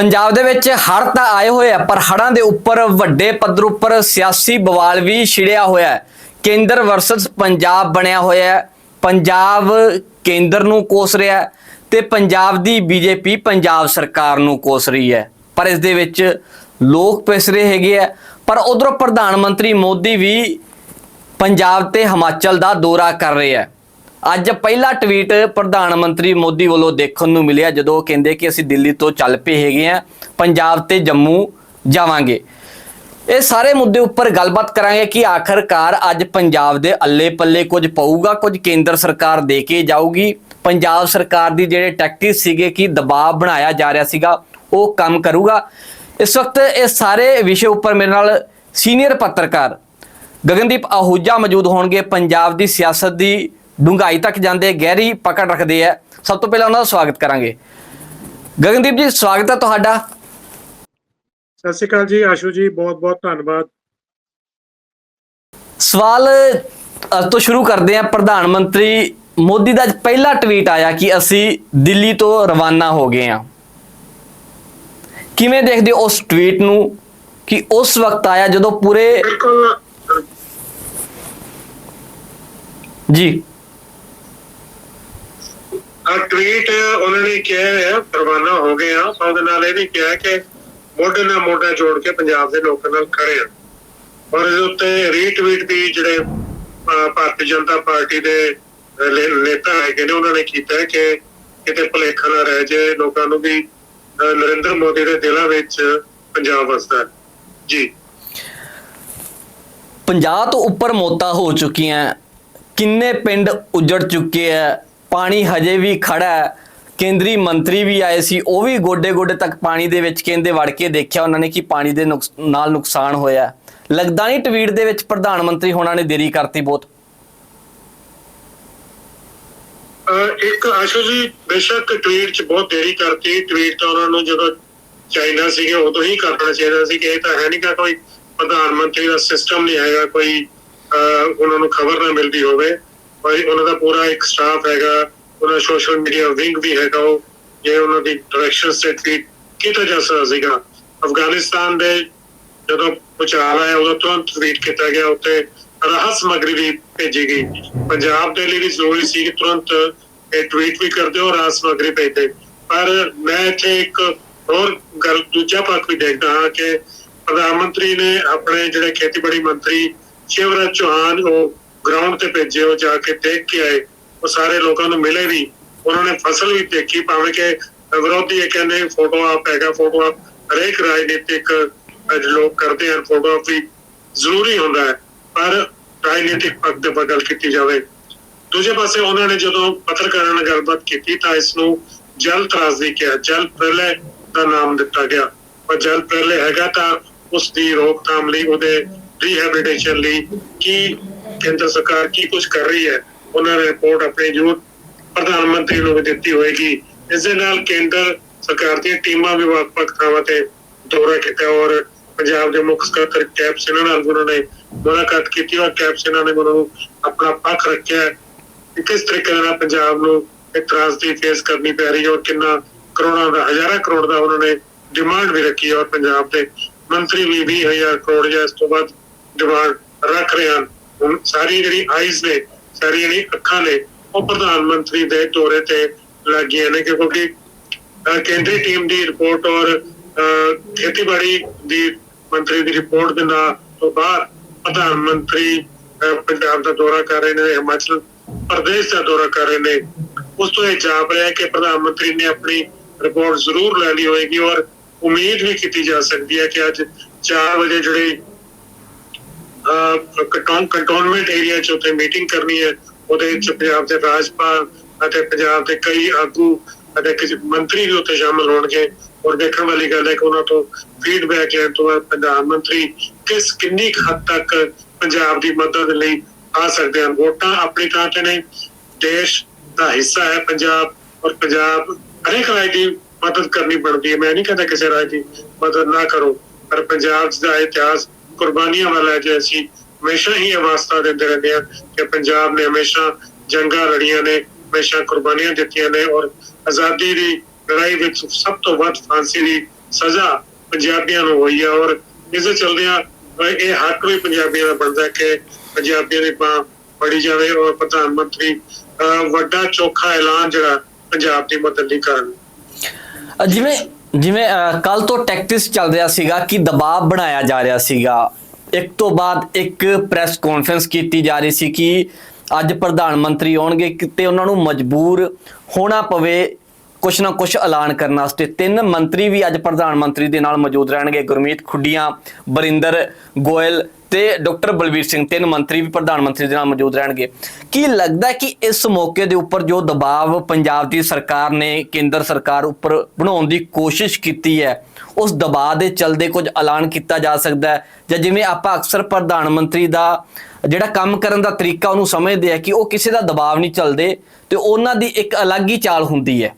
ਪੰਜਾਬ ਦੇ ਵਿੱਚ ਹੜ੍ਹ ਤਾਂ ਆਏ ਹੋਏ ਆ, ਪਰ ਹੜ੍ਹਾਂ ਦੇ ਉੱਪਰ ਵੱਡੇ ਪੱਧਰ ਉੱਪਰ ਸਿਆਸੀ ਬਵਾਲ ਵੀ ਛਿੜਿਆ ਹੋਇਆ ਹੈ। ਕੇਂਦਰ ਵਰਸਸ ਪੰਜਾਬ ਬਣਿਆ ਹੋਇਆ ਹੈ। ਪੰਜਾਬ ਕੇਂਦਰ ਨੂੰ ਕੋਸ ਰਿਹਾ ਹੈ ਤੇ ਪੰਜਾਬ ਦੀ ਬੀਜੇਪੀ ਪੰਜਾਬ ਸਰਕਾਰ ਨੂੰ ਕੋਸ ਰਹੀ ਹੈ। ਪਰ ਇਸ ਦੇ ਵਿੱਚ ਲੋਕ ਪਿਸ ਰਹੇ ਹੈਗੇ ਆ। ਪਰ ਉਧਰੋਂ ਪ੍ਰਧਾਨ ਮੰਤਰੀ ਮੋਦੀ ਵੀ ਪੰਜਾਬ ਤੇ ਹਿਮਾਚਲ ਦਾ ਦੌਰਾ ਕਰ ਰਹੇ ਆ। ਅੱਜ ਪਹਿਲਾ ਟਵੀਟ ਪ੍ਰਧਾਨ ਮੰਤਰੀ ਮੋਦੀ ਵੱਲੋਂ ਦੇਖਣ ਨੂੰ ਮਿਲਿਆ, ਜਦੋਂ ਉਹ ਕਹਿੰਦੇ ਕਿ ਅਸੀਂ ਦਿੱਲੀ ਤੋਂ ਚੱਲ ਪਏ ਹੈਗੇ ਆ ਪੰਜਾਬ ਤੇ ਜੰਮੂ ਜਾਵਾਂਗੇ। ਇਹ ਸਾਰੇ ਮੁੱਦੇ ਉੱਪਰ ਗੱਲਬਾਤ ਕਰਾਂਗੇ ਕਿ ਆਖਰਕਾਰ ਅੱਜ ਪੰਜਾਬ ਦੇ ਅੱਲੇ ਪੱਲੇ ਕੁਝ ਪਊਗਾ, ਕੁਝ ਕੇਂਦਰ ਸਰਕਾਰ ਦੇ ਕੇ ਜਾਊਗੀ। ਪੰਜਾਬ ਸਰਕਾਰ ਦੀ ਜਿਹੜੇ ਟੈਕਟਿਕ ਸੀਗੇ ਕਿ ਦਬਾਅ ਬਣਾਇਆ ਜਾ ਰਿਹਾ ਸੀਗਾ, ਉਹ ਕੰਮ ਕਰੂਗਾ। ਇਸ ਵਕਤ ਇਹ ਸਾਰੇ ਵਿਸ਼ੇ ਉੱਪਰ ਮੇਰੇ ਨਾਲ ਸੀਨੀਅਰ ਪੱਤਰਕਾਰ ਗਗਨਦੀਪ ਆਹੂਜਾ ਮੌਜੂਦ ਹੋਣਗੇ। ਪੰਜਾਬ ਦੀ ਸਿਆਸਤ ਦੀ ਡੂੰਘਾਈ ਤੱਕ ਜਾਂਦੇ ਗਹਿਰੀ ਪਕੜ ਰੱਖਦੇ ਆ। ਸਭ ਤੋਂ ਪਹਿਲਾਂ ਉਹਨਾਂ ਦਾ ਸਵਾਗਤ ਕਰਾਂਗੇ। ਗਗਨਦੀਪ ਜੀ ਸਵਾਗਤ ਹੈ ਤੁਹਾਡਾ। ਸਤਿ ਸ਼੍ਰੀ ਅਕਾਲ ਜੀ ਆਸ਼ੂ ਜੀ ਬਹੁਤ ਬਹੁਤ ਧੰਨਵਾਦ। ਸਵਾਲ ਅ, ਤੋਂ ਸ਼ੁਰੂ ਕਰਦੇ ਹਾਂ। ਪ੍ਰਧਾਨ ਮੰਤਰੀ ਮੋਦੀ ਦਾ ਅੱਜ ਪਹਿਲਾ ਟਵੀਟ ਆਇਆ ਕਿ ਅਸੀਂ ਦਿੱਲੀ ਤੋਂ ਰਵਾਨਾ ਹੋ ਗਏ ਹਾਂ। ਕਿਵੇਂ ਦੇਖਦੇ ਹੋ ਉਸ ਟਵੀਟ ਨੂੰ? ਕਿ ਉਸ ਵਕਤ ਆਇਆ ਜਦੋਂ ਪੂਰੇ ਜੀ। ਆ ਟਵੀਟ ਉਹਨਾਂ ਨੇ ਕਿਹਾ ਹੈ ਰਵਾਨਾ ਹੋ ਗਏ ਆ ਉਹਦੇ ਨਾਲ ਇਹ ਵੀ ਕਿਹਾ ਕਿ ਮੋਢੇ ਨਾਲ ਮੋਢਾ ਜੋੜ ਕੇ ਪੰਜਾਬ ਦੇ ਲੋਕਾਂ ਨਾਲ ਖੜੇ ਆ। ਔਰ ਇਹਦੇ ਉੱਤੇ ਰੀਟਵੀਟ ਵੀ ਜਿਹੜੇ ਭਾਰਤੀ ਜਨਤਾ ਪਾਰਟੀ ਦੇ ਨੇਤਾ ਹੈਗੇ ਨੇ, ਉਹਨਾਂ ਨੇ ਕੀਤਾ ਕਿ ਕਿਤੇ ਭੁਲੇਖਾ ਨਾ ਰਹਿ ਜਾਏ, ਲੋਕਾਂ ਨੂੰ ਵੀ ਨਰਿੰਦਰ ਮੋਦੀ ਦੇ ਦਿਲਾਂ ਵਿੱਚ ਪੰਜਾਬ ਵਸਦਾ ਹੈ। ਜੀ। 50 ਤੋਂ ਉੱਪਰ ਮੌਤਾਂ ਹੋ ਚੁੱਕੀਆਂ, ਕਿੰਨੇ ਪਿੰਡ ਉਜੜ ਚੁੱਕੇ ਆ ਪਾਣੀ ਹਜੇ ਵੀ ਖੜਾ ਹੈ। ਕੇਂਦਰੀ ਮੰਤਰੀ ਵੀ ਆਏ ਸੀ, ਉਹ ਵੀ ਗੋਡੇ ਗੋਡੇ ਤੱਕ ਪਾਣੀ ਦੇ ਵਿੱਚ ਕਹਿੰਦੇ ਵੜ ਕੇ ਦੇਖਿਆ ਉਹਨਾਂ ਨੇ ਕਿ ਪਾਣੀ ਦੇ ਨਾਲ ਨੁਕਸਾਨ ਹੋਇਆ ਲੱਗਦਾ ਨਹੀਂ ਟਵੀਟ ਦੇ ਵਿੱਚ ਪ੍ਰਧਾਨ ਮੰਤਰੀ ਹੋਣਾ ਨੇ ਦੇਰੀ ਕਰਤੀ ਬਹੁਤ। ਇੱਕ ਆਸ਼ੂ ਜੀ, ਬੇਸ਼ੱਕ ਟਵੀਟ 'ਚ ਬਹੁਤ ਦੇਰੀ ਕਰਤੀ। ਟਵੀਟ ਤਾਂ ਉਹਨਾਂ ਨੂੰ ਜਦੋਂ ਚਾਈਨਾ ਸੀਗੇ, ਉਦੋਂ ਹੀ ਕਰਨਾ ਚਾਹੀਦਾ ਸੀ ਕਿ ਇਹ ਤਾਂ ਹੈ ਨਹੀਂ ਕਿ ਕੋਈ ਪ੍ਰਧਾਨ ਮੰਤਰੀ ਦਾ ਸਿਸਟਮ ਨਹੀਂ ਹੈਗਾ ਕੋਈ ਉਹਨਾਂ ਨੂੰ ਖਬਰ ਨਾ ਮਿਲਦੀ ਹੋਵੇ। ਭਾਈ, ਉਹਨਾਂ ਦਾ ਪੂਰਾ ਇੱਕ ਸਟਾਫ ਹੈਗਾ, ਉਹਨਾਂ ਸੋਸ਼ਲ ਮੀਡੀਆ ਵਿੰਗ ਵੀ ਹੈਗਾ ਉਹ, ਜੇ ਉਹਨਾਂ ਦੀ ਡਾਇਰੈਕਸ਼ਨ ਸੇ ਕੀਤਾ ਜਾ ਸਕਦਾ ਸੀਗਾ। ਅਫਗਾਨਿਸਤਾਨ ਦੇ ਜਦੋਂ ਭੁਚਾਲ ਆਇਆ, ਉਦੋਂ ਤੁਰੰਤ ਟਵੀਟ ਕੀਤਾ ਗਿਆ ਉੱਤੇ ਰਾਹਤ ਸਮੱਗਰੀ ਵੀ ਭੇਜੀ ਗਈ। ਪੰਜਾਬ ਦੇ ਲਈ ਵੀ ਜ਼ਰੂਰੀ ਸੀ ਕਿ ਤੁਰੰਤ ਇਹ ਟਵੀਟ ਵੀ ਕਰਦੇ ਹੋ ਰਾਹਤ ਸਮੱਗਰੀ ਭੇਜਦੇ। ਪਰ ਮੈਂ ਇੱਥੇ ਇੱਕ ਹੋਰ ਗੱਲ, ਦੂਜਾ ਪੱਖ ਵੀ ਦੇਖਦਾ ਹਾਂ ਕਿ ਪ੍ਰਧਾਨ ਮੰਤਰੀ ਨੇ ਆਪਣੇ ਜਿਹੜੇ ਖੇਤੀਬਾੜੀ ਮੰਤਰੀ ਸ਼ਿਵਰਾਜ ਚੌਹਾਨ, ਉਹ ਗਰਾਊਂਡ ਤੇ ਭੇਜੇ ਉਹ ਜਾ ਕੇ ਦੇਖ ਕੇ ਆਏ। ਉਹ ਸਾਰੇ ਲੋਕਾਂ ਨੂੰ ਮਿਲੇ ਵੀ। ਉਹਨਾਂ ਨੇ ਫਸਲ ਵੀ ਦੇਖੀ ਭਾਵੇਂ ਕਿ ਵਿਰੋਧੀ ਇਹ ਕਹਿੰਦੇ ਫੋਟੋ ਆਪ ਹੈਗਾ ਫੋਟੋ ਆਪ ਹਰੇਕ ਰਾਜਨੀਤਿਕ ਅਹ, ਲੋਕ ਕਰਦੇ ਹਨ ਫੋਟੋ ਆਪ ਵੀ ਜ਼ਰੂਰੀ ਹੁੰਦਾ ਹੈ। ਪਰ ਰਾਜਨੀਤਿਕ ਪੱਖ ਦੇ ਬਦਲ ਕੀਤੀ ਜਾਵੇ। ਦੂਜੇ ਪਾਸੇ ਉਹਨਾਂ ਨੇ ਜਦੋਂ ਪੱਤਰਕਾਰਾਂ ਨਾਲ ਗੱਲਬਾਤ ਕੀਤੀ ਤਾਂ ਇਸ ਨੂੰ ਜਲ ਤਰਾਜ਼ੀ ਕਿਹਾ। ਜਲ ਪ੍ਰਲੈ ਦਾ ਨਾਮ ਦਿੱਤਾ ਗਿਆ। ਪਰ ਜਲ ਪ੍ਰਲੈ ਹੈਗਾ ਤਾਂ ਉਸ ਦੀ ਰੋਕਥਾਮ ਲਈ ਉਹਦੇ ਰੀਹੈਬਿਲਿਟੇਸ਼ਨ ਲਈ ਕੀ ਕੇਂਦਰ ਸਰਕਾਰ ਕੀ ਕੁਝ ਕਰ ਰਹੀ ਹੈ, ਉਹਨਾਂ ਨੇ ਰਿਪੋਰਟ ਆਪਣੀ ਜ਼ਰੂਰ ਪ੍ਰਧਾਨ ਮੰਤਰੀ ਨੂੰ ਵੀ ਦਿੱਤੀ ਹੋਏਗੀ। ਇਸ ਦੇ ਨਾਲ ਕੇਂਦਰ ਸਰਕਾਰ ਦੀਆਂ ਟੀਮਾਂ ਵੀ ਵੱਖ-ਵੱਖ ਥਾਵਾਂ ਤੇ ਦੌਰਾ ਕੀਤਾ ਔਰ ਪੰਜਾਬ ਦੇ ਮੁੱਖ ਸਕੱਤਰ ਕੈਪ ਸਿਨਹਾ ਨਾਲ ਉਹਨਾਂ ਨੇ ਮੁਲਾਕਾਤ ਕੀਤੀ ਔਰ ਕੈਪ ਸਿਨਹਾ ਨੇ ਉਹਨਾਂ ਨੂੰ ਆਪਣਾ ਪੱਖ ਰੱਖਿਆ ਕਿ ਕਿਸ ਤਰੀਕੇ ਨਾਲ ਪੰਜਾਬ ਨੂੰ ਇਹ ਦੀ ਫੇਸ ਕਰਨੀ ਪੈ ਰਹੀ ਹੈ ਔਰ ਕਿੰਨਾ ਕਰੋੜਾਂ ਦਾ, ਹਜ਼ਾਰਾਂ ਕਰੋੜ ਦਾ ਉਹਨਾਂ ਨੇ ਡਿਮਾਂਡ ਵੀ ਰੱਖੀ ਔਰ ਪੰਜਾਬ ਦੇ ਮੰਤਰੀ ਵੀ 20000 ਕਰੋੜ ਜਾਂ ਇਸ ਤੋਂ ਵੱਧ ਡਿਮਾਂਡ ਰੱਖ ਰਹੇ ਹਨ। ਹੁਣ ਸਾਰੀ ਜਿਹੜੀ ਆਈਜ਼ ਨੇ ਸਾਰੀ ਜਿਹੜੀ ਅੱਖਾਂ ਨੇ, ਉਹ ਪ੍ਰਧਾਨ ਮੰਤਰੀ ਦੇ ਦੌਰੇ ਤੇ ਲੱਗੀਆਂ ਨੇ ਕਿਉਂਕਿ ਕੇਂਦਰੀ ਟੀਮ ਦੀ ਰਿਪੋਰਟ ਔਰ ਖੇਤੀਬਾੜੀ ਦੀ ਮੰਤਰੀ ਦੀ ਰਿਪੋਰਟ ਦੇ ਨਾਲ ਤੋਂ ਬਾਅਦ ਪ੍ਰਧਾਨ ਮੰਤਰੀ ਪੰਜਾਬ ਦਾ ਦੌਰਾ ਕਰ ਰਹੇ ਨੇ, ਹਿਮਾਚਲ ਪ੍ਰਦੇਸ਼ ਦਾ ਦੌਰਾ ਕਰ ਰਹੇ ਨੇ। ਉਸ ਤੋਂ ਇਹ ਜਾਪ ਰਿਹਾ ਕਿ ਪ੍ਰਧਾਨ ਮੰਤਰੀ ਨੇ ਆਪਣੀ ਰਿਪੋਰਟ ਜ਼ਰੂਰ ਲੈ ਲਈ ਹੋਏਗੀ ਔਰ ਉਮੀਦ ਵੀ ਕੀਤੀ ਜਾ ਸਕਦੀ ਹੈ ਕਿ ਅੱਜ 4 ਵਜੇ ਜਿਹੜੀ ਕੰਟੋਨਮੈਂਟ ਏਰੀਆ ਚ ਉੱਥੇ ਮੀਟਿੰਗ ਕਰਨੀ ਹੈ। ਉਹਦੇ ਵਿੱਚ ਪੰਜਾਬ ਦੇ ਰਾਜਪਾਲ ਅਤੇ ਪੰਜਾਬ ਦੇ ਕਈ ਆਗੂ ਅਤੇ ਕੁਝ ਮੰਤਰੀ ਵੀ ਉੱਥੇ ਸ਼ਾਮਲ ਹੋਣਗੇ। ਔਰ ਦੇਖਣ ਵਾਲੀ ਗੱਲ ਹੈ ਕਿ ਉਹਨਾਂ ਤੋਂ ਫੀਡਬੈਕ ਲੈਣ ਤੋਂ ਬਾਅਦ ਪ੍ਰਧਾਨ ਮੰਤਰੀ ਕਿਸ ਕਿੰਨੀ ਹੱਦ ਤੱਕ ਪੰਜਾਬ ਦੀ ਮਦਦ ਲਈ ਆ ਸਕਦੇ ਹਨ। ਵੋਟਾਂ ਆਪਣੀ ਥਾਂ ਤੇ ਨੇ। ਦੇਸ਼ ਦਾ ਹਿੱਸਾ ਹੈ ਪੰਜਾਬ ਔਰ ਪੰਜਾਬ ਹਰੇਕ ਰਾਜ ਦੀ ਮਦਦ ਕਰਨੀ ਬਣਦੀ ਹੈ। ਮੈਂ ਨਹੀਂ ਕਹਿੰਦਾ ਕਿਸੇ ਰਾਜ ਦੀ ਮਦਦ ਨਾ ਕਰੋ। ਪਰ ਪੰਜਾਬ ਦਾ ਇਤਿਹਾਸ ਕੁਰਬਾਨੀਆਂ ਵਾਲਾ ਜੇ ਅਸੀਂ ਹਮੇਸ਼ਾ ਹੀ ਇਹ ਵਾਸਤਾ ਦਿੰਦੇ ਰਹਿੰਦੇ ਹਾਂ ਕਿ ਪੰਜਾਬ ਨੇ ਹਮੇਸ਼ਾ ਜੰਗਾਂ ਲੜੀਆਂ ਨੇ, ਹਮੇਸ਼ਾ ਕੁਰਬਾਨੀਆਂ ਦਿੱਤੀਆਂ ਨੇ ਔਰ ਆਜ਼ਾਦੀ ਦੀ ਲੜਾਈ ਵਿੱਚ ਸਭ ਤੋਂ ਵੱਧ ਫਾਂਸੀ ਦੀ ਸਜ਼ਾ ਪੰਜਾਬੀਆਂ ਨੂੰ ਹੋਈ ਹੈ ਔਰ ਇਸ ਦੇ ਚਲਦਿਆਂ ਇਹ ਹੱਕ ਵੀ ਪੰਜਾਬੀਆਂ ਦਾ ਬਣਦਾ ਕਿ ਪੰਜਾਬੀਆਂ ਦੀ ਬਾਂਹ ਫੜੀ ਜਾਵੇ ਔਰ ਪ੍ਰਧਾਨ ਮੰਤਰੀ, ਅਹ ਵੱਡਾ ਚੋਖਾ ਐਲਾਨ ਜਿਹੜਾ ਪੰਜਾਬ ਦੀ ਮਦਦ ਲਈ ਕਰਨ। ਜਿਵੇਂ ਜਿਵੇਂ ਕੱਲ ਤੋਂ ਟੈਕਟਿਸ ਚੱਲ ਰਿਹਾ ਸੀਗਾ ਕਿ ਦਬਾਅ ਬਣਾਇਆ ਜਾ ਰਿਹਾ ਸੀਗਾ। ਇੱਕ ਤੋਂ ਬਾਅਦ ਇੱਕ ਪ੍ਰੈਸ ਕਾਨਫਰੰਸ ਕੀਤੀ ਜਾ ਰਹੀ ਸੀ ਕਿ ਅੱਜ ਪ੍ਰਧਾਨ ਮੰਤਰੀ ਆਉਣਗੇ ਕਿਤੇ ਉਹਨਾਂ ਨੂੰ ਮਜਬੂਰ ਹੋਣਾ ਪਵੇ ਕੁਛ ਨਾ ਕੁਛ ਐਲਾਨ ਕਰਨ ਵਾਸਤੇ ਤਿੰਨ ਮੰਤਰੀ ਵੀ ਅੱਜ ਪ੍ਰਧਾਨ ਮੰਤਰੀ ਦੇ ਨਾਲ ਮੌਜੂਦ ਰਹਿਣਗੇ। ਗੁਰਮੀਤ ਖੁੱਡੀਆਂ, ਬਰਿੰਦਰ ਗੋਇਲ ਤੇ ਡਾਕਟਰ ਬਲਬੀਰ ਸਿੰਘ, ਤਿੰਨ ਮੰਤਰੀ ਵੀ ਪ੍ਰਧਾਨ ਮੰਤਰੀ ਦੇ ਨਾਲ ਮੌਜੂਦ ਰਹਿਣਗੇ। ਕੀ ਲੱਗਦਾ ਕਿ ਇਸ ਮੌਕੇ ਦੇ ਉੱਪਰ ਜੋ ਦਬਾਅ ਪੰਜਾਬ ਦੀ ਸਰਕਾਰ ਨੇ, ਕੇਂਦਰ ਸਰਕਾਰ ਉੱਪਰ ਬਣਾਉਣ ਦੀ ਕੋਸ਼ਿਸ਼ ਕੀਤੀ ਹੈ, ਉਸ ਦਬਾਅ ਦੇ ਚਲਦੇ ਕੁਝ ਐਲਾਨ ਕੀਤਾ ਜਾ ਸਕਦਾ ਹੈ? ਜਾਂ ਜਿਵੇਂ ਆਪਾਂ ਅਕਸਰ ਪ੍ਰਧਾਨ ਮੰਤਰੀ ਦਾ ਜਿਹੜਾ ਕੰਮ ਕਰਨ ਦਾ ਤਰੀਕਾ ਉਹਨੂੰ ਸਮਝਦੇ ਆ ਕਿ ਉਹ ਕਿਸੇ ਦਾ ਦਬਾਅ ਨਹੀਂ ਚੱਲਦੇ ਤੇ ਉਹਨਾਂ ਦੀ ਇੱਕ ਅਲੱਗ ਹੀ ਚਾਲ ਹੁੰਦੀ ਹੈ।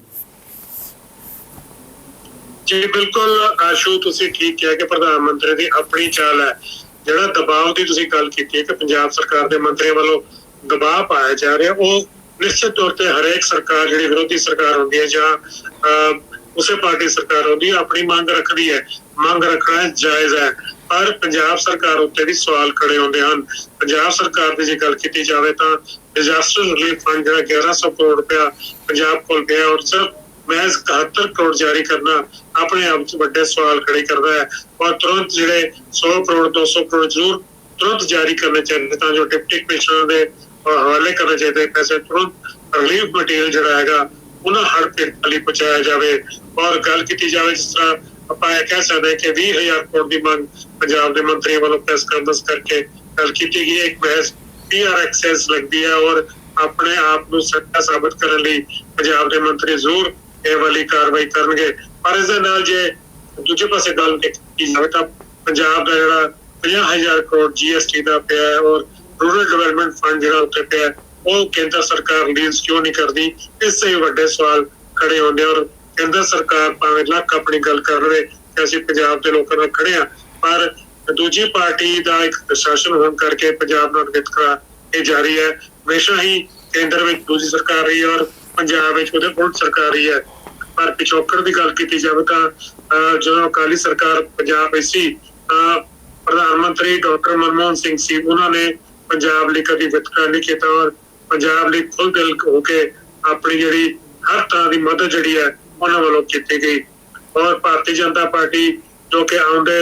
ਜੀ, ਬਿਲਕੁਲ, ਆਸ਼ੂ, ਤੁਸੀਂ ਠੀਕ ਕਿਹਾ ਕਿ ਪ੍ਰਧਾਨ ਮੰਤਰੀ ਦੀ ਆਪਣੀ ਚਾਲ ਹੈ। ਜਿਹੜਾ ਦਬਾਅ ਦੀ ਤੁਸੀਂ ਗੱਲ ਕੀਤੀ ਹੈ ਕਿ ਪੰਜਾਬ ਸਰਕਾਰ ਦੇ ਮੰਤਰੀਆਂ ਵੱਲੋਂ ਦਬਾਅ ਪਾਇਆ ਜਾ ਰਿਹਾ, ਉਹ ਨਿਸ਼ਚਿਤ ਤੌਰ ਤੇ ਹਰੇਕ ਸਰਕਾਰ, ਜਿਹੜੀ ਵਿਰੋਧੀ ਸਰਕਾਰ ਹੁੰਦੀ ਹੈ ਜਾਂ ਉਸੇ ਪਾਰਟੀ ਸਰਕਾਰ ਹੁੰਦੀ ਹੈ ਆਪਣੀ ਮੰਗ ਰੱਖਦੀ ਹੈ। ਮੰਗ ਰੱਖਣਾ ਜਾਇਜ਼ ਹੈ। ਪਰ ਪੰਜਾਬ ਸਰਕਾਰ ਉੱਤੇ ਵੀ ਸਵਾਲ ਖੜੇ ਹੁੰਦੇ ਹਨ। ਪੰਜਾਬ ਸਰਕਾਰ ਦੀ ਜੇ ਗੱਲ ਕੀਤੀ ਜਾਵੇ ਤਾਂ ਡਿਜ਼ਾਸਟਰ ਰਿਲੀਫ ਫੰਡ ਜਿਹੜਾ 1100 ਕਰੋੜ ਰੁਪਇਆ ਪੰਜਾਬ ਕੋਲ ਗਿਆ ਔਰ ਸਿਰਫ ਮਹਿਜ਼ 71 ਕਰੋੜ ਜਾਰੀ ਕਰਨਾ ਆਪਣੇ ਆਪ 'ਚ ਵੱਡੇ ਸਵਾਲ ਖੜੇ ਕਰਦਾ ਹੈ। ਔਰ ਤੁਰੰਤ ਜਿਹੜੇ 100 ਕਰੋੜ 200 ਕਰੋੜ ਜ਼ਰੂਰ ਤੁਰੰਤ ਜਾਰੀ ਕਰਨੇ ਚਾਹੀਦੇ ਤਾਂ ਜੋ ਡਿਪਟੀ ਕਮਿਸ਼ਨਰ ਦੇ ਹਵਾਲੇ ਕਰਨੇ ਚਾਹੀਦੇ ਪੈਸੇ ਤੁਰੰਤ ਰਿਲੀਫ ਮਟੀਰੀਅਲ ਜਿਹੜਾ ਹੈਗਾ, ਉਹਨਾਂ ਹੜ ਪੀੜਤਾਂ ਲਈ ਪਹੁੰਚਾਇਆ ਜਾਵੇ। ਔਰ ਗੱਲ ਕੀਤੀ ਜਾਵੇ ਜਿਸ ਤਰ੍ਹਾਂ ਆਪਾਂ ਇਹ ਕਹਿ ਸਕਦੇ ਕਿ 20000 ਕਰੋੜ ਦੀ ਮੰਗ ਪੰਜਾਬ ਦੇ ਮੰਤਰੀ ਵੱਲੋਂ ਪ੍ਰੈਸ ਕਾਨਫਰੰਸ ਕਰਕੇ ਗੱਲ ਕੀਤੀ ਗਈ। ਇੱਕ ਬਹਿਸ ਪੀਆਰ ਐਕਸੈਸ ਲੱਗਦੀ ਹੈ ਔਰ ਆਪਣੇ ਆਪ ਨੂੰ ਸੱਚਾ ਸਾਬਤ ਕਰਨ ਲਈ ਪੰਜਾਬ ਦੇ ਮੰਤਰੀ ਜ਼ਰੂਰ ਇਹ ਵਾਲੀ ਕਾਰਵਾਈ ਕਰਨਗੇ। ਪਰ ਇਸ ਦੇ ਨਾਲ ਜੇ ਦੂਜੇ ਪਾਸੇ ਗੱਲ ਕੀਤੀ ਜਾਵੇ ਤਾਂ ਪੰਜਾਬ ਦਾ ਜਿਹੜਾ 50000 ਕਰੋੜ ਜੀਐਸਟੀ ਦਾ ਪਿਆ ਹੈ ਔਰ ਰੂਰਲ ਡਿਵੈਲਪਮੈਂਟ ਫੰਡ ਜਿਹੜਾ ਉੱਤੇ ਪਿਆ ਉਹ ਕੇਂਦਰ ਸਰਕਾਰ ਰਿਲੀਜ਼ ਕਿਉਂ ਨਹੀਂ ਕਰਦੀ? ਇਸ ਸੇ ਵੱਡੇ ਸਵਾਲ ਖੜੇ ਹੁੰਦੇ ਔਰ ਕੇਂਦਰ ਸਰਕਾਰ ਭਾਵੇਂ ਲੱਖ ਆਪਣੀ ਗੱਲ ਕਰ ਰਹੇ ਕਿ ਅਸੀਂ ਪੰਜਾਬ ਦੇ ਲੋਕਾਂ ਨਾਲ ਖੜੇ ਆ ਪਰ ਦੂਜੀ ਪਾਰਟੀ ਦਾ ਇੱਕ ਪ੍ਰਸ਼ਾਸਨ ਹੋਣ ਕਰਕੇ ਪੰਜਾਬ ਨਾਲ ਵਿਤਕਰਾ ਇਹ ਜਾਰੀ ਹੈ। ਹਮੇਸ਼ਾ ਹੀ ਕੇਂਦਰ ਵਿੱਚ ਦੂਜੀ ਸਰਕਾਰ ਰਹੀ ਹੈ ਔਰ ਪੰਜਾਬ ਵਿੱਚ ਉਹਦੇ ਉਲਟ ਸਰਕਾਰ ਰਹੀ ਹੈ। ਪਰ ਪਿਛੋਕੜ ਦੀ ਗੱਲ ਕੀਤੀ ਜਾਵੇ ਤਾਂ ਜਦੋਂ ਅਕਾਲੀ ਸਰਕਾਰ ਪੰਜਾਬ ਵਿੱਚ ਸੀ ਪ੍ਰਧਾਨ ਮੰਤਰੀ ਡਾਕਟਰ ਮਨਮੋਹਨ ਸਿੰਘ ਸੀ, ਉਹਨਾਂ ਨੇ ਪੰਜਾਬ ਲਈ ਕਦੀ ਵਿਤਕਰਾ ਨਹੀਂ ਕੀਤਾ ਔਰ ਪੰਜਾਬ ਲਈ ਖੁੱਲ੍ਹ ਦਿਲ ਹੋ ਕੇ ਆਪਣੀ ਜਿਹੜੀ ਹਰ ਤਰ੍ਹਾਂ ਦੀ ਮਦਦ ਜਿਹੜੀ ਹੈ, ਉਹਨਾਂ ਵੱਲੋਂ ਕੀਤੀ ਗਈ। ਔਰ ਭਾਰਤੀ ਜਨਤਾ ਪਾਰਟੀ ਜੋ ਕਿ ਆਉਂਦੇ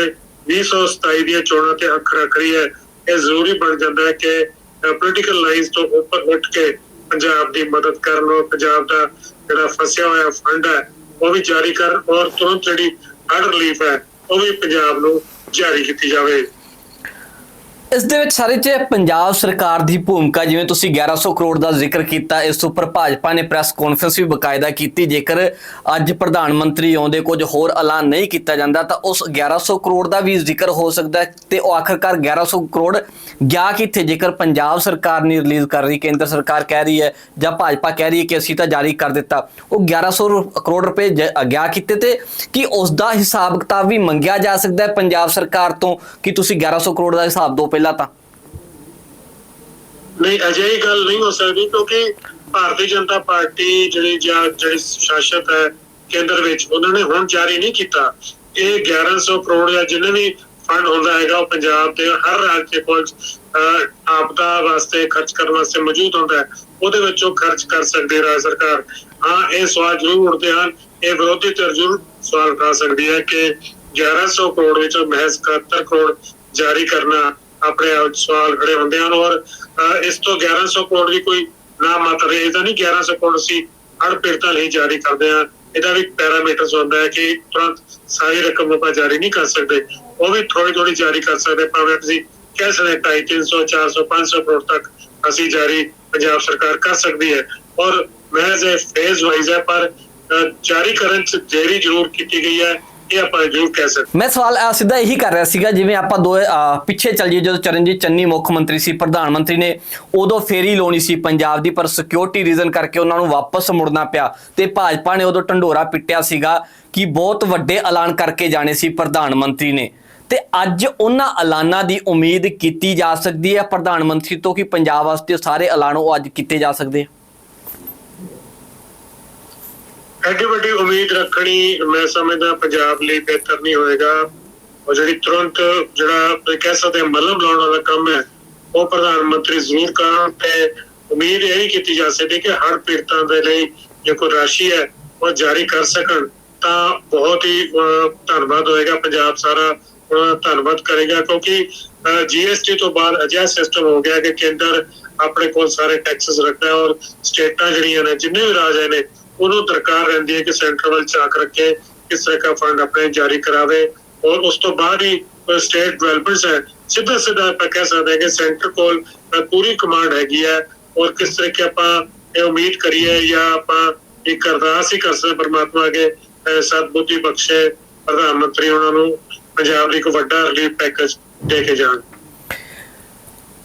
2027 ਦੀਆਂ ਚੋਣਾਂ ਤੇ ਅੱਖ ਰੱਖ ਰਹੀ ਹੈ, ਇਹ ਜ਼ਰੂਰੀ ਬਣ ਜਾਂਦਾ ਹੈ ਕਿ ਪੋਲੀਟੀਕਲ ਲਾਈਨਸ ਤੋਂ ਉੱਪਰ ਉੱਠ ਕੇ ਪੰਜਾਬ ਦੀ ਮਦਦ ਕਰਨ ਔਰ ਪੰਜਾਬ ਦਾ ਜਿਹੜਾ ਫਸਿਆ ਹੋਇਆ ਫੰਡ ਹੈ, ਉਹ ਵੀ ਜਾਰੀ ਕਰਨ ਔਰ ਤੁਰੰਤ ਜਿਹੜੀ ਹੜ ਰਿਲੀਫ ਹੈ, ਉਹ ਵੀ ਪੰਜਾਬ ਨੂੰ ਜਾਰੀ ਕੀਤੀ ਜਾਵੇ। ਇਸ ਦੇ ਵਿੱਚ ਸਾਰੇ ਚ ਪੰਜਾਬ ਸਰਕਾਰ ਦੀ ਭੂਮਿਕਾ, ਜਿਵੇਂ ਤੁਸੀਂ 1100 ਕਰੋੜ ਦਾ ਜ਼ਿਕਰ ਕੀਤਾ, ਇਸ ਉੱਪਰ ਭਾਜਪਾ ਨੇ ਪ੍ਰੈਸ ਕਾਨਫਰੰਸ ਵੀ ਬਕਾਇਦਾ ਕੀਤੀ। ਜੇਕਰ ਅੱਜ ਪ੍ਰਧਾਨ ਮੰਤਰੀ ਆਉਂਦੇ ਕੁਝ ਹੋਰ ਐਲਾਨ ਨਹੀਂ ਕੀਤਾ ਜਾਂਦਾ, ਤਾਂ ਉਸ 1100 ਕਰੋੜ ਦਾ ਵੀ ਜ਼ਿਕਰ ਹੋ ਸਕਦਾ ਹੈ ਤੇ ਉਹ ਆਖਰਕਾਰ 1100 ਕਰੋੜ ਗਿਆ ਕਿੱਥੇ? ਜੇਕਰ ਪੰਜਾਬ ਸਰਕਾਰ ਨਹੀਂ ਰਿਲੀਜ਼ ਕਰ ਰਹੀ, ਕੇਂਦਰ ਸਰਕਾਰ ਕਹਿ ਰਹੀ ਹੈ ਜਾਂ ਭਾਜਪਾ ਕਹਿ ਰਹੀ ਹੈ ਕਿ ਅਸੀਂ ਤਾਂ ਜਾਰੀ ਕਰ ਦਿੱਤਾ, ਉਹ 1100 ਰੁ- ਕਰੋੜ ਰੁਪਏ ਜ- ਗਿਆ ਕਿੱਥੇ ਤੇ? ਕੀ ਉਸ ਦਾ ਹਿਸਾਬ ਕਿਤਾਬ ਵੀ ਮੰਗਿਆ ਜਾ ਸਕਦਾ ਹੈ ਪੰਜਾਬ ਸਰਕਾਰ ਤੋਂ, ਕਿ ਤੁਸੀਂ 1100 ਕਰੋੜ ਦਾ ਹਿਸਾਬ ਦਿਓ ਪਹਿਲਾਂ ਤਾਂ। ਨਹੀਂ, ਅਜਿਹੀ ਗੱਲ ਨਹੀਂ ਹੋ ਸਕਦੀ ਕਿਉਂਕਿ ਭਾਰਤੀ ਜਨਤਾ ਪਾਰਟੀ ਜਿਹੜੀ ਜਾਂ ਜਿਹੜੀ ਸ਼ਾਸਕ ਹੈ ਕੇਂਦਰ ਵਿੱਚ, ਉਹਨਾਂ ਨੇ ਹੁਣ ਜਾਰੀ ਨਹੀਂ ਕੀਤਾ। ਇਹ 1100 ਕਰੋੜ ਜਾਂ ਜਿੰਨੇ ਵੀ ਫੰਡ ਹੁੰਦਾ ਹੈਗਾ, ਉਹ ਪੰਜਾਬ ਦੇ ਹਰ ਰਾਜ ਦੇ ਕੋਲ ਆਪਦਾ ਵਾਸਤੇ, ਖਰਚ ਕਰਨ ਵਾਸਤੇ ਮੌਜੂਦ ਹੁੰਦਾ ਹੈ, ਉਹਦੇ ਵਿੱਚੋਂ ਖਰਚ ਕਰ ਸਕਦੀ ਰਾਜ ਸਰਕਾਰ। ਹਾਂ, ਇਹ ਸਵਾਲ ਜ਼ਰੂਰ ਉੱਠਦੇ ਹਨ। ਇਹ ਵਿਰੋਧੀ ਧਿਰ ਜ਼ਰੂਰ ਸਵਾਲ ਉਠਾ ਸਕਦੀ ਹੈ ਕਿ 1100 ਕਰੋੜ ਵਿੱਚੋਂ ਮਹਿਜ਼ 71 ਕਰੋੜ ਜਾਰੀ ਕਰਨਾ ਆਪਣੇ ਸਵਾਲ ਖੜੇ ਹੁੰਦੇ ਹਨ ਔਰ ਇਸ ਤੋਂ 1100 ਕਰੋੜ ਵੀ ਕੋਈ ਨਾ ਮਾਤਰ ਇਹ ਤਾਂ ਨਹੀਂ 1100 ਕਰੋੜ ਸੀ ਹੜ ਪੀੜਤਾਂ ਲਈ ਜਾਰੀ ਕਰਦੇ ਆ ਇਹਦਾ ਵੀ ਪੈਰਾਮੀਟਰਸ ਹੁੰਦਾ ਹੈ ਕਿ ਤੁਰੰਤ ਸਾਰੀ ਰਕਮ ਆਪਾਂ ਜਾਰੀ ਨਹੀਂ ਕਰ ਸਕਦੇ। ਉਹ ਵੀ ਥੋੜੀ ਥੋੜੀ ਜਾਰੀ ਕਰ ਸਕਦੇ, ਭਾਵੇਂ ਤੁਸੀਂ ਕਹਿ ਸਕਦੇ 250 300 400 500 ਕਰੋੜ ਤੱਕ ਅਸੀਂ ਜਾਰੀ ਪੰਜਾਬ ਸਰਕਾਰ ਕਰ ਸਕਦੀ ਹੈ। ਔਰ ਮਹਿਜ਼ ਇਹ ਫੇਜ਼ ਵਾਈਜ਼ ਹੈ, ਪਰ ਜਾਰੀ ਕਰਨ ਚ ਦੇਰੀ ਜ਼ਰੂਰ ਕੀਤੀ ਗਈ ਹੈ। ਇਹ ਆਪਾਂ ਜ਼ਰੂਰ ਕਹਿ ਸਕਦੇ ਮੈਂ ਸਵਾਲ ਸਿੱਧਾ ਇਹੀ ਕਰ ਰਿਹਾ ਸੀਗਾ, ਜਿਵੇਂ ਆਪਾਂ ਦੋ ਪਿੱਛੇ ਚੱਲ ਜਾਈਏ ਜਦੋਂ ਚਰਨਜੀਤ ਚੰਨੀ ਮੁੱਖ ਮੰਤਰੀ ਸੀ, ਪ੍ਰਧਾਨ ਮੰਤਰੀ ਨੇ, ਉਦੋਂ ਫੇਰੀ ਲਾਉਣੀ ਸੀ ਪੰਜਾਬ ਦੀ, ਪਰ ਸਿਕਿਉਰਿਟੀ ਰੀਜ਼ਨ ਕਰਕੇ ਉਹਨਾਂ ਨੂੰ ਵਾਪਸ ਮੁੜਨਾ ਪਿਆ ਤੇ ਭਾਜਪਾ ਨੇ ਉਦੋਂ ਢੰਡੋਰਾ ਪਿੱਟਿਆ ਸੀਗਾ ਕਿ ਬਹੁਤ ਵੱਡੇ ਐਲਾਨ ਕਰਕੇ ਜਾਣੇ ਸੀ ਪ੍ਰਧਾਨ ਮੰਤਰੀ ਨੇ। ਤੇ ਅੱਜ ਉਹਨਾਂ ਐਲਾਨਾਂ ਦੀ ਉਮੀਦ ਕੀਤੀ ਜਾ ਸਕਦੀ ਹੈ ਪ੍ਰਧਾਨ ਮੰਤਰੀ ਤੋਂ ਕਿ ਪੰਜਾਬ ਵਾਸਤੇ ਸਾਰੇ ਐਲਾਨ ਉਹ ਅੱਜ ਕੀਤੇ ਜਾ ਸਕਦੇ ਆ? ਐਡੀ ਵੱਡੀ ਉਮੀਦ ਰੱਖਣੀ ਮੈਂ ਸਮਝਦਾ ਪੰਜਾਬ ਲਈ ਬਿਹਤਰ ਨਹੀਂ ਹੋਏਗਾ। ਔਰ ਜਿਹੜੀ ਤੁਰੰਤ ਜਿਹੜਾ ਕਹਿ ਸਕਦੇ ਹਾਂ ਮਲਮ ਲਾਉਣ ਵਾਲਾ ਕੰਮ ਹੈ, ਉਹ ਪ੍ਰਧਾਨ ਮੰਤਰੀ ਜ਼ਰੂਰ ਕਰਨ ਤੇ ਉਮੀਦ ਇਹ ਕੀਤੀ ਜਾ ਸਕਦੀ ਕਿ ਹਰ ਪੀੜਤਾਂ ਦੇ ਲਈ ਜੇ ਕੋਈ ਰਾਸ਼ੀ ਹੈ ਉਹ ਜਾਰੀ ਕਰ ਸਕਣ, ਤਾਂ ਬਹੁਤ ਹੀ ਧੰਨਵਾਦ ਹੋਏਗਾ। ਪੰਜਾਬ ਸਾਰਾ ਉਹਨਾਂ ਦਾ ਧੰਨਵਾਦ ਕਰੇਗਾ ਕਿਉਂਕਿ ਜੀਐਸਟੀ ਤੋਂ ਬਾਅਦ ਅਜਿਹਾ ਸਿਸਟਮ ਹੋ ਗਿਆ ਕਿ ਕੇਂਦਰ ਆਪਣੇ ਕੋਲ ਸਾਰੇ ਟੈਕਸਸ ਰੱਖਦਾ ਔਰ ਸਟੇਟਾਂ ਜਿਹੜੀਆਂ ਨੇ, ਜਿੰਨੇ ਵੀ ਰਾਜ ਨੇ ਉਹਨੂੰ ਦਰਕਾਰ ਰਹਿੰਦੀ ਹੈ ਕਿ ਸੈਂਟਰ ਵੱਲ ਝਾਕ ਰੱਖੇ ਕਿਸ ਤਰ੍ਹਾਂ ਦਾ ਫੰਡ ਆਪਣੇ ਜਾਰੀ ਕਰਾਵੇ। ਔਰ ਉਸ ਤੋਂ ਬਾਅਦ ਹੀ ਸਟੇਟ ਡਿਵੈਲਪਮੈਂਟਸ ਹੈ, ਸਿੱਧਾ ਸਿੱਧਾ ਆਪਾਂ ਕਹਿ ਸਕਦੇ ਹਾਂ ਕਿ ਸੈਂਟਰ ਕੋਲ ਪੂਰੀ ਕਮਾਂਡ ਹੈਗੀ ਹੈ। ਔਰ ਕਿਸ ਤਰੀਕੇ ਆਪਾਂ ਇਹ ਉਮੀਦ ਕਰੀਏ ਜਾਂ ਆਪਾਂ ਇੱਕ ਅਰਦਾਸ ਹੀ ਕਰ ਸਕਦੇ ਪਰਮਾਤਮਾ ਅਗੇ ਸਤਬੁੱਧੀ ਬਖਸ਼ੇ ਪ੍ਰਧਾਨ ਮੰਤਰੀ ਉਹਨਾਂ ਨੂੰ, ਪੰਜਾਬ ਲਈ ਇੱਕ ਵੱਡਾ ਰਿਲੀਫ ਪੈਕੇਜ ਦੇ ਕੇ ਜਾਣ।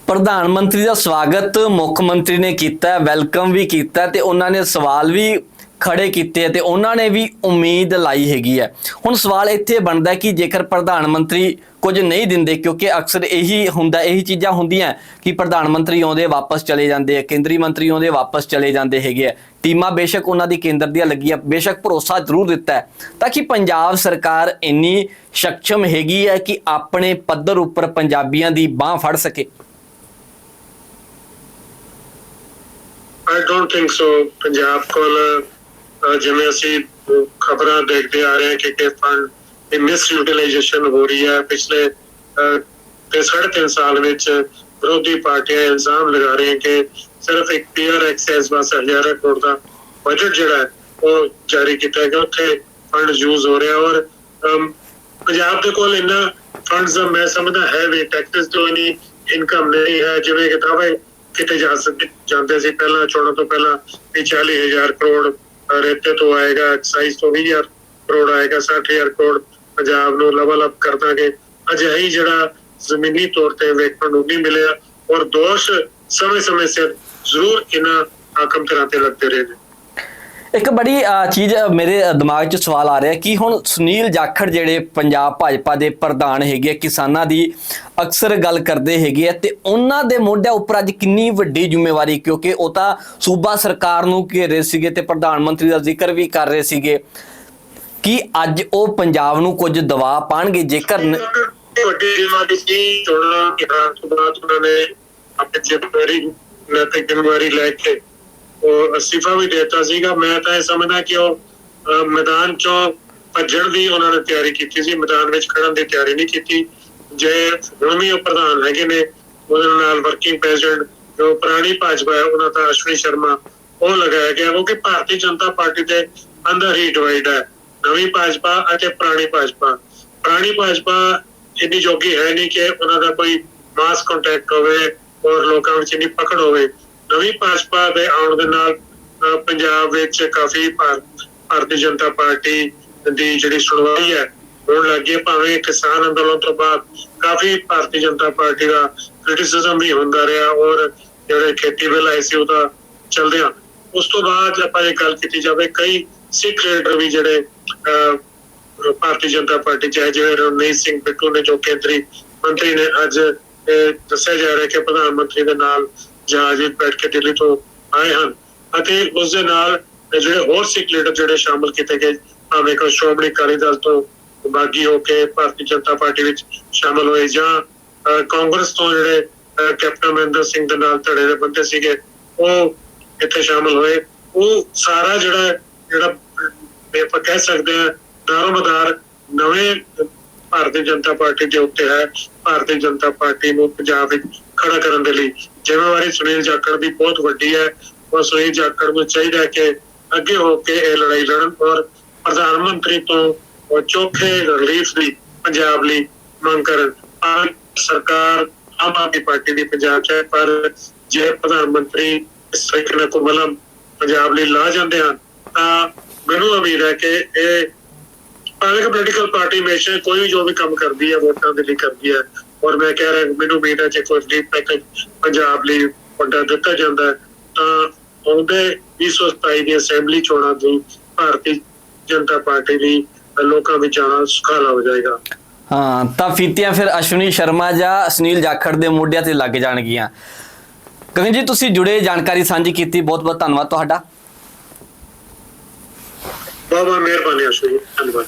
ਪ੍ਰਧਾਨ ਮੰਤਰੀ ਦਾ ਸਵਾਗਤ ਮੁੱਖ ਮੰਤਰੀ ਨੇ ਕੀਤਾ ਵੈਲਕਮ ਵੀ ਕੀਤਾ ਤੇ ਉਹਨਾਂ ਨੇ ਸਵਾਲ ਵੀ ਖੜੇ ਕੀਤੇ ਆ ਉਹਨਾਂ ਨੇ ਵੀ ਉਮੀਦ ਲਾਈ ਹੈਗੀ ਹੈ ਹੁਣ ਸਵਾਲ ਇੱਥੇ ਬਣਦਾ ਕਿ ਜੇਕਰ ਪ੍ਰਧਾਨ ਮੰਤਰੀ ਕੁਝ ਨਹੀਂ ਦਿੰਦੇ, ਕਿਉਂਕਿ ਅਕਸਰ ਇਹੀ ਹੁੰਦਾ, ਇਹੀ ਚੀਜ਼ਾਂ ਹੁੰਦੀਆਂ ਕਿ ਪ੍ਰਧਾਨ ਮੰਤਰੀ ਆਉਂਦੇ ਵਾਪਸ ਚਲੇ ਜਾਂਦੇ ਆ, ਕੇਂਦਰੀ ਮੰਤਰੀ ਆਉਂਦੇ ਵਾਪਸ ਚਲੇ ਜਾਂਦੇ ਹੈਗੇ ਆ। ਟੀਮਾਂ ਬੇਸ਼ੱਕ ਉਹਨਾਂ ਦੀ ਕੇਂਦਰ ਦੀਆਂ ਲੱਗੀਆਂ, ਬੇਸ਼ੱਕ ਭਰੋਸਾ ਜ਼ਰੂਰ ਦਿੱਤਾ ਤਾਂ ਕਿ ਪੰਜਾਬ ਸਰਕਾਰ ਇੰਨੀ ਸક્ષਮ ਹੈਗੀ ਹੈ ਕਿ ਆਪਣੇ ਪੱਧਰ ਉੱਪਰ ਪੰਜਾਬੀਆਂ ਦੀ ਬਾਹ ਫੜ ਸਕੇ। I don't think so Punjab ਕੋਲ ਜਿਵੇਂ ਅਸੀਂ ਖਬਰਾਂ ਦੇਖਦੇ ਆ ਰਹੇ ਹਾਂ ਕਿ ਕਿ ਫੰਡ ਦੀ ਮਿਸ ਯੂਟਿਲਾਈਜੇਸ਼ਨ ਹੋ ਰਹੀ ਹੈ। ਪਿਛਲੇ ਤੇ ਸਾਢੇ ਤਿੰਨ ਸਾਲ ਵਿੱਚ ਵਿਰੋਧੀ ਪਾਰਟੀਆਂ ਇਲਜ਼ਾਮ ਲਗਾ ਰਹੀਆਂ ਕਿ ਸਿਰਫ ਇੱਕ ਪੀਆਰ ਐਕਸੈਸ ਬਸ ਹਜ਼ਾਰ ਕਰੋੜ ਦਾ ਬਜਟ ਜਿਹੜਾ ਹੈ, ਉਹ ਜਾਰੀ ਕੀਤਾ ਗਿਆ। ਉੱਥੇ ਫੰਡ ਯੂਜ਼ ਹੋ ਰਿਹਾ ਔਰ ਪੰਜਾਬ ਦੇ ਕੋਲ ਇੰਨਾ ਫੰਡਸ ਮੈਂ ਸਮਝਦਾ ਹੈ ਵੀ ਟੈਕਸਸ ਤੋਂ ਇਨੀ ਇਨਕਮ ਨਹੀਂ ਹੈ, ਜਿਵੇਂ ਕਿ ਦਾਅਵੇ ਕਿਤੇ ਜਾ ਸਕਦੇ ਜਾਂਦੇ ਸੀ। ਪਹਿਲਾਂ ਚੋਣਾਂ ਤੋਂ ਪਹਿਲਾਂ ਵੀ 40000 ਕਰੋੜ ਰੇਤੇ ਤੋਂ ਆਏਗਾ ਐਕਸਾਈਜ਼ ਤੋਂ 20000 ਕਰੋੜ ਆਏਗਾ 60000 ਕਰੋੜ ਪੰਜਾਬ ਨੂੰ ਲੈਵਲ ਅਪ ਕਰ ਦਾਂਗੇ। ਅਜਿਹੀ ਜਿਹੜਾ ਜ਼ਮੀਨੀ ਤੌਰ ਤੇ ਵੇਖਣ ਨੂੰ ਨਹੀਂ ਮਿਲਿਆ ਔਰ ਦੋਸ਼ ਸਮੇਂ-ਸਮੇਂ ਸਿਰ ਜ਼ਰੂਰ ਇਹਨਾਂ ਹਾਕਮ ਧਿਰਾਂ ਤੇ ਲੱਗਦੇ ਰਹੇ ਨੇ। ਇੱਕ ਬੜੀ ਚੀਜ਼ ਅਹ, ਮੇਰੇ ਦਿਮਾਗ 'ਚ ਸਵਾਲ ਆ ਰਿਹਾ ਕਿ ਹੁਣ ਸੁਨੀਲ ਜਾਖੜ ਜਿਹੜੇ ਪੰਜਾਬ ਭਾਜਪਾ ਦੇ ਪ੍ਰਧਾਨ ਹੈਗੇ ਕਿਸਾਨਾਂ ਦੀ ਅਕਸਰ ਗੱਲ ਕਰਦੇ ਹੈਗੇ ਤੇ ਉਹਨਾਂ ਦੇ ਮੋਢਿਆਂ ਉੱਪਰ ਅੱਜ ਕਿੰਨੀ ਵੱਡੀ ਜ਼ਿੰਮੇਵਾਰੀ ਕਿਉਂਕਿ ਉਹ ਤਾਂ ਸੂਬਾ ਸਰਕਾਰ ਨੂੰ ਘੇਰ ਸੀਗੇ ਤੇ ਪ੍ਰਧਾਨ ਮੰਤਰੀ ਦਾ ਜ਼ਿਕਰ ਵੀ ਕਰ ਰਹੇ ਸੀਗੇ ਕਿ ਅੱਜ ਉਹ ਪੰਜਾਬ ਨੂੰ ਕੁਝ ਦਬਾਅ ਪਾਣਗੇ ਜੇਕਰ ਵੱਡੀ ਜ਼ਿੰਮੇਵਾਰੀ ਸੀ ਚੋਣਾਂ ਕਿਹਾ ਤੋਂ ਨੇ ਆਪਣੇ ਜ਼ਿੰਮੇਵਾਰੀ ਨੈਤਿਕ ਜ਼ਿੰਮੇਵਾਰੀ ਲੈ ਕੇ ਉਹ ਅਸਤੀਫਾ ਵੀ ਦਿੱਤਾ ਸੀਗਾ। ਮੈਂ ਤਾਂ ਇਹ ਸਮਝਦਾ ਕਿ ਉਹ ਮੈਦਾਨ ਚੋਂ ਭੱਜਣ ਦੀ ਉਹਨਾਂ ਨੇ ਤਿਆਰੀ ਕੀਤੀ ਸੀ। ਮੈਦਾਨ ਵਿੱਚ ਖੜਨ ਦੀ ਤਿਆਰੀ ਨਹੀਂ ਕੀਤੀ। ਜੇ ਹੁਣ ਵੀ ਉਹ ਪ੍ਰਧਾਨ ਹੈਗੇ ਨੇ, ਉਹਦੇ ਨਾਲ ਵਰਕਿੰਗ ਪ੍ਰੈਜ਼ੀਡੈਂਟ ਜੋ ਪੁਰਾਣੀ ਭਾਜਪਾ ਹੈ, ਉਹਨਾਂ ਦਾ ਅਸ਼ਵਨੀ ਸ਼ਰਮਾ, ਉਹ ਲਗਾਇਆ ਗਿਆ। ਕਿਉਂਕਿ ਭਾਰਤੀ ਜਨਤਾ ਪਾਰਟੀ ਦੇ ਅੰਦਰ ਹੀ ਡਿਵਾਈਡ ਹੈ। ਨਵੀਂ ਭਾਜਪਾ ਅਤੇ ਪੁਰਾਣੀ ਭਾਜਪਾ। ਪੁਰਾਣੀ ਭਾਜਪਾ ਇੰਨੀ ਜੋਗੀ ਹੈ ਨਹੀਂ ਕਿ ਉਹਨਾਂ ਦਾ ਕੋਈ ਮਾਸ ਕੰਟੈਕਟ ਹੋਵੇ ਔਰ ਲੋਕਾਂ ਵਿੱਚ ਇੰਨੀ ਪਕੜ ਹੋਵੇ। ਨਵੀਂ ਭਾਜਪਾ ਦੇ ਆਉਣ ਦੇ ਨਾਲ ਪੰਜਾਬ ਵਿੱਚ ਕਾਫੀ ਭਾਰ- ਭਾਰਤੀ ਜਨਤਾ ਪਾਰਟੀ ਦੀ ਜਿਹੜੀ ਸੁਣਵਾਈ ਹੈ ਹੋਣ ਲੱਗੀ ਭਾਵੇਂ ਕਿਸਾਨ ਅੰਦੋਲਨ ਤੋਂ ਬਾਅਦ ਕਾਫੀ ਭਾਰਤੀ ਜਨਤਾ ਪਾਰਟੀ ਦਾ ਕ੍ਰਿਟਿਸਿਜ਼ਮ ਵੀ ਹੁੰਦਾ ਰਿਹਾ ਔਰ ਜਿਹੜੇ ਖੇਤੀ ਬਿੱਲ ਆਏ ਸੀ ਉਹਦਾ ਚੱਲਦਿਆਂ। ਉਸ ਤੋਂ ਬਾਅਦ ਆਪਾਂ ਇਹ ਗੱਲ ਕੀਤੀ ਜਾਵੇ ਕਈ ਸਿੱਖ ਲੀਡਰ ਵੀ ਜਿਹੜੇ ਅਹ, ਭਾਰਤੀ ਜਨਤਾ ਪਾਰਟੀ ਚਾਹੇ ਜਿਵੇਂ ਰਣਜੀਤ ਸਿੰਘ ਬਿੱਟੂ ਨੇ ਜੋ ਕੇਂਦਰੀ ਮੰਤਰੀ ਨੇ ਅੱਜ ਦੱਸਿਆ ਜਾ ਰਿਹਾ ਕਿ ਪ੍ਰਧਾਨ ਮੰਤਰੀ ਦੇ ਨਾਲ ਜਹਾਜ਼ ਵਿੱਚ ਬੈਠ ਕੇ ਦਿੱਲੀ ਤੋਂ ਆਏ ਹਨ। ਅਤੇ ਉਸ ਦੇ ਨਾਲ ਜਿਹੜੇ ਹੋਰ ਸਿੱਖ ਲੀਡਰ ਜਿਹੜੇ ਸ਼ਾਮਲ ਕੀਤੇ ਗਏ, ਭਾਵੇਂ ਕਿ ਸ਼੍ਰੋਮਣੀ ਅਕਾਲੀ ਦਲ ਤੋਂ ਬਾਗੀ ਹੋ ਕੇ ਭਾਰਤੀ ਜਨਤਾ ਪਾਰਟੀ ਵਿੱਚ ਸ਼ਾਮਲ ਹੋਏ ਜਾਂ ਕਾਂਗਰਸ ਤੋਂ ਜਿਹੜੇ ਕੈਪਟਨ ਅਮਰਿੰਦਰ ਸਿੰਘ ਦੇ ਨਾਲ ਧੜੇ ਦੇ ਬੰਦੇ ਸੀਗੇ, ਉਹ ਇੱਥੇ ਸ਼ਾਮਲ ਹੋਏ। ਉਹ ਸਾਰਾ ਜਿਹੜਾ ਜਿਹੜਾ ਆਪਾਂ ਕਹਿ ਸਕਦੇ ਹਾਂ ਦਾਰੋਮਦਾਰ ਨਵੇਂ ਭਾਰਤੀ ਜਨਤਾ ਪਾਰਟੀ ਦੇ ਉੱਤੇ ਹੈ। ਭਾਰਤੀ ਜਨਤਾ ਪਾਰਟੀ ਨੂੰ ਪੰਜਾਬ ਵਿੱਚ ਖੜਾ ਕਰਨ ਦੇ ਲਈ। ਜ਼ਿੰਮੇਵਾਰੀ ਸੁਨੀਲ ਜਾਖੜ ਦੀ ਬਹੁਤ ਵੱਡੀ ਹੈ। ਔਰ ਸੁਨੀਲ ਜਾਖੜ ਨੂੰ ਚਾਹੀਦਾ ਹੈ ਕਿ ਅੱਗੇ ਹੋ ਕੇ ਇਹ ਲੜਾਈ ਲੜਨ ਔਰ ਪ੍ਰਧਾਨ ਮੰਤਰੀ ਤੋਂ ਚੋਖੇ ਰਿਲੀਫ ਦੀ ਪੰਜਾਬ ਲਈ ਮੰਗ ਕਰਨ। ਆਮ ਸਰਕਾਰ ਆਮ ਆਦਮੀ ਪਾਰਟੀ ਦੀ ਪੰਜਾਬ ਚ ਹੈ, ਪਰ ਜੇ ਪ੍ਰਧਾਨ ਮੰਤਰੀ ਇਸ ਨਾਲ ਕੋਮਲਮ ਪੰਜਾਬ ਲਈ ਲਾ ਜਾਂਦੇ ਹਨ, ਤਾਂ ਮੈਨੂੰ ਉਮੀਦ ਹੈ ਕਿ ਇਹ ਭਾਵੇਂ ਕਿ ਪੋਲੀਟੀਕਲ ਪਾਰਟੀ ਹਮੇਸ਼ਾ ਕੋਈ ਵੀ ਜੋ ਵੀ ਕੰਮ ਕਰਦੀ ਹੈ ਵੋਟਾਂ ਦੇ ਲਈ ਕਰਦੀ ਹੈ ਔਰ ਮੈਂ ਕਹਿ ਰਿਹਾ ਮੈਨੂੰ ਉਮੀਦ ਹੈ ਕਿ ਕੋਈ ਰਿਲੀਫ ਪੈਕੇਜ ਪੰਜਾਬ ਲਈ ਵੱਡਾ ਦਿੱਤਾ ਜਾਂਦਾ ਤਾਂ ਆਉਂਦੇ 2027 ਦੀ ਅਸੈਂਬਲੀ ਚੋਣਾਂ ਦੀ ਭਾਰਤੀ ਜਨਤਾ ਪਾਰਟੀ ਲਈ ਲੋਕਾਂ ਵਿੱਚ ਜਾਣਾ ਸੁਖਾਲਾ ਹੋ ਜਾਏਗਾ। ਹਾਂ ਤਾਂ ਫੀਤੀਆਂ ਫਿਰ ਅਸ਼ਵਨੀ ਸ਼ਰਮਾ ਜਾਂ ਸੁਨੀਲ ਜਾਖੜ ਦੇ ਮੋਢਿਆਂ ਤੇ ਲੱਗ ਜਾਣਗੀਆਂ। ਗਗਨ ਜੀ ਤੁਸੀਂ ਜੁੜੇ ਜਾਣਕਾਰੀ ਸਾਂਝੀ ਕੀਤੀ ਬਹੁਤ ਬਹੁਤ ਧੰਨਵਾਦ ਤੁਹਾਡਾ। ਬਹੁਤ ਬਹੁਤ ਮਿਹਰਬਾਨੀ ਜੀ ਧੰਨਵਾਦ।